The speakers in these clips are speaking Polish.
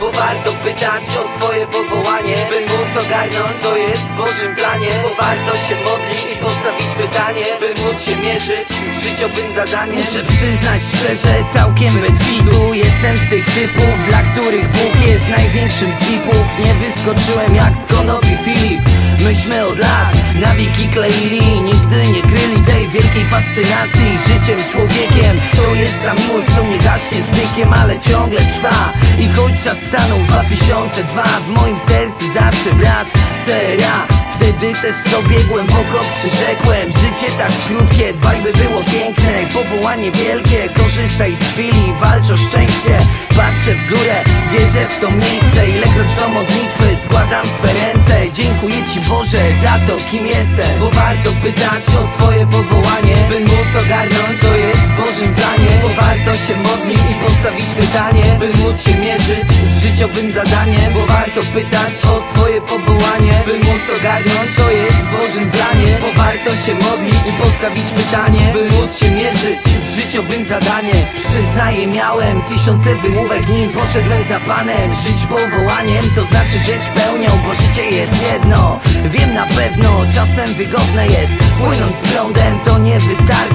Bo warto pytać o swoje powołanie By móc ogarnąć co jest w Bożym planie. Bo warto się modlić i postawić pytanie By móc się mierzyć z życiowym zadaniem Muszę przyznać szczerze, całkiem bez widu. Jestem z tych typów, dla których Bóg jest największym z VIP-ów. Nie wyskoczyłem jak z konopi Filip. Myśmy od lat na wiki kleili. Nigdy nie kryli tej wielkiej fascynacji. Życiem, człowiekiem To jest ta miłość, co nie gaśnie z wiekiem Ale ciągle trwa Czas stanął w 2002 W moim sercu zawsze brat CRA Wtedy też sobie głęboko przyrzekłem. Życie tak krótkie, dbaj by było piękne. Powołanie wielkie, korzystaj z chwili Walcz o szczęście, patrzę w górę Wierzę w to miejsce, ilekroć do modlitwy Składam swe ręce, dziękuję Ci Boże Za to kim jestem. Bo warto pytać o swoje powołanie By móc ogarnąć co jest w Bożym planie. Bo warto się modlić i postawić pytanie By móc się mierzyć z życiowym zadaniem. Bo warto pytać o swoje powołanie By móc ogarnąć co jest w Bożym postawić pytanie By móc się mierzyć z życiowym zadaniem. Przyznaję, miałem tysiące wymówek Nim poszedłem za Panem. Żyć powołaniem to znaczy rzecz pełnią Bo życie jest jedno. Wiem na pewno, czasem wygodne jest. Płynąć z prądem to nie wystarczy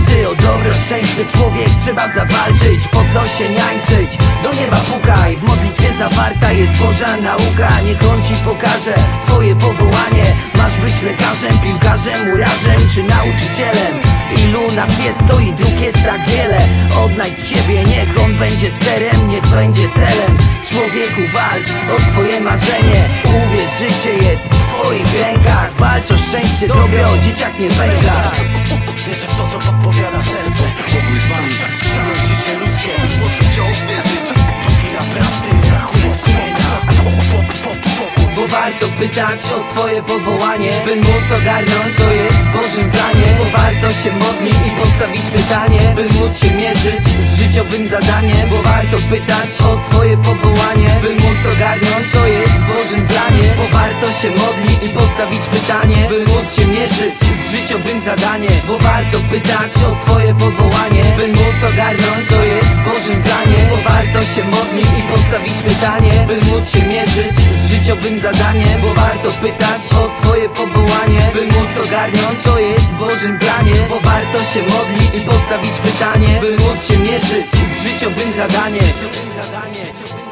O dobro, szczęście człowiek trzeba zawalczyć Po co się niańczyć? Do nieba pukaj W modlitwie zawarta jest Boża nauka Niech On ci pokaże twoje powołanie. Masz być lekarzem, piłkarzem, murarzem czy nauczycielem. Ilu nas jest, to i dróg jest tak wiele. Odnajdź siebie, niech on będzie sterem, niech będzie celem. Człowieku walcz o swoje marzenie. Uwierz, życie jest w twoich rękach. Walcz o szczęście, dobro, dzieciak nie węgla Wierzę w to, co podpowiada serce. Pokój z wami, szalone życie ludzkie. Głos wciąż wierzy. Chwila prawdy, rachunek sumienia. Bo warto pytać o swoje powołanie By móc ogarnąć co jest w Bożym planie. Bo warto się modlić i postawić pytanie By móc się mierzyć z życiowym zadaniem. Bo warto pytać o swoje powołanie By móc ogarnąć co jest w Bożym planie. Bo warto się modlić i postawić pytanie By móc się mierzyć z życiowym zadaniem Bo warto pytać o swoje powołanie By móc ogarnąć co jest w Bożym planie Bo warto się modlić i postawić pytanie By móc się mierzyć z życiowym zadaniem Bo warto pytać o swoje powołanie By móc ogarnąć co jest w Bożym planie Bo warto się modlić i postawić pytanie By móc się mierzyć z życiowym zadaniem